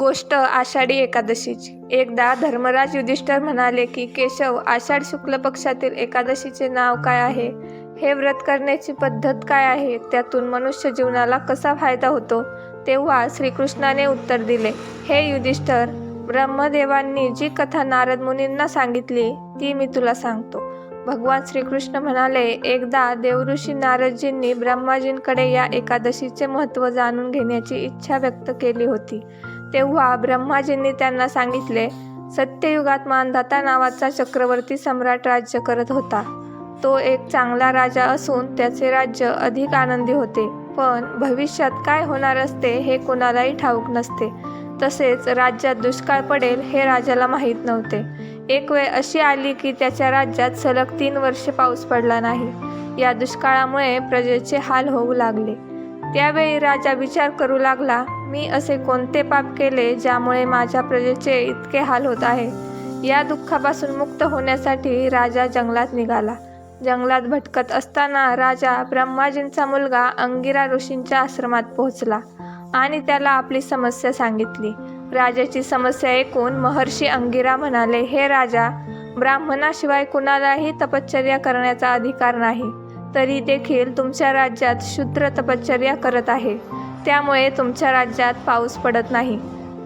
गोष्ट आषाढी एकादशीची. एकदा धर्मराज युधिष्ठर म्हणाले की केशव आषाढ शुक्ल पक्षातील एकादशीचे नाव काय आहे? हे व्रत करण्याची पद्धत काय आहे? त्यातून मनुष्य जीवनाला कसा फायदा होतो? तेव्हा श्रीकृष्णाने उत्तर दिले हे युधिष्ठर ब्रह्मदेवांनी जी कथा नारद मुनींना सांगितली ती मी तुला सांगतो. भगवान श्रीकृष्ण म्हणाले एकदा देवऋषी नारदजींनी ब्रह्माजींकडे या एकादशीचे महत्त्व जाणून घेण्याची इच्छा व्यक्त केली होती. तेव्हा ब्रह्माजींनी त्यांना सांगितले सत्ययुगात मानधाता नावाचा चक्रवर्ती सम्राट राज्य करत होता. तो एक चांगला राजा असून त्याचे राज्य अधिक आनंदी होते. पण भविष्यात काय होणार असते हे कोणालाही ठाऊक नसते. तसेच राज्यात दुष्काळ पडेल हे राजाला माहीत नव्हते. एक वेळ अशी आली की त्याच्या राज्यात सलग तीन वर्षे पाऊस पडला नाही. या दुष्काळामुळे प्रजेचे हाल होऊ लागले. त्यावेळी राजा विचार करू लागला मी असे कोणते पाप केले ज्यामुळे माझ्या प्रजेचे इतके हाल होत आहे? या दुःखापासून मुक्त होण्यासाठी राजा जंगलात निघाला. जंगलात भटकत असताना राजा ब्रह्माजींचा मुलगा अंगिरा ऋषींच्या आश्रमात पोहोचला आणि त्याला आपली समस्या सांगितली. राजाची समस्या ऐकून महर्षी अंगिरा म्हणाले हे राजा ब्राह्मणाशिवाय कुणालाही तपश्चर्या करण्याचा अधिकार नाही. तरी देखील तुमच्या राज्यात शूद्र तपश्चर्या करत आहे. त्यामुळे तुमच्या राज्यात पाऊस पडत नाही.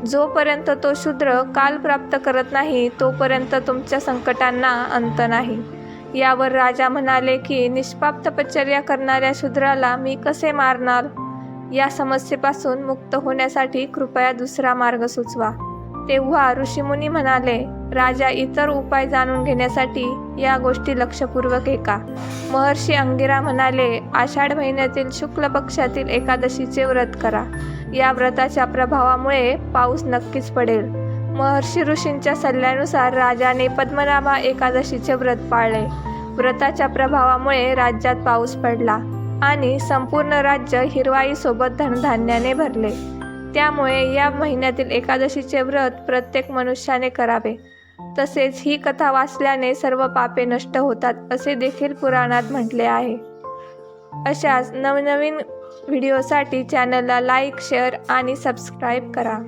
जोपर्यंत तो शूद्र काल प्राप्त करत नाही तोपर्यंत तुमच्या संकटांना अंत नाही. यावर राजा म्हणाले की निष्पाप तपश्चर्या करणाऱ्या शूद्राला मी कसे मारणार? या समस्येपासून मुक्त होण्यासाठी कृपया दुसरा मार्ग सुचवा. तेव्हा ऋषीमुनी म्हणाले राजा इतर उपाय जाणून घेण्यासाठी या गोष्टी लक्षपूर्वक ऐका. महर्षी अंगिरा म्हणाले आषाढ महिन्यातील शुक्ल पक्षातील एकादशीचे व्रत करा. या व्रताच्या प्रभावामुळे पाऊस नक्कीच पडेल. महर्षी ऋषींच्या सल्ल्यानुसार राजाने पद्मनाभा एकादशीचे व्रत पाळले. व्रताच्या प्रभावामुळे राज्यात पाऊस पडला आणि संपूर्ण राज्य हिरवाईसोबत धनधान्याने भरले. त्यामुळे या महिन्यातील एकादशीचे व्रत प्रत्येक मनुष्याने करावे. तसेच ही कथा वाचल्याने सर्व पापे नष्ट होतात असे देखील पुराणात म्हटले आहे. अशाच नवनवीन व्हिडिओसाठी चॅनलला लाईक शेअर आणि सबस्क्राईब करा.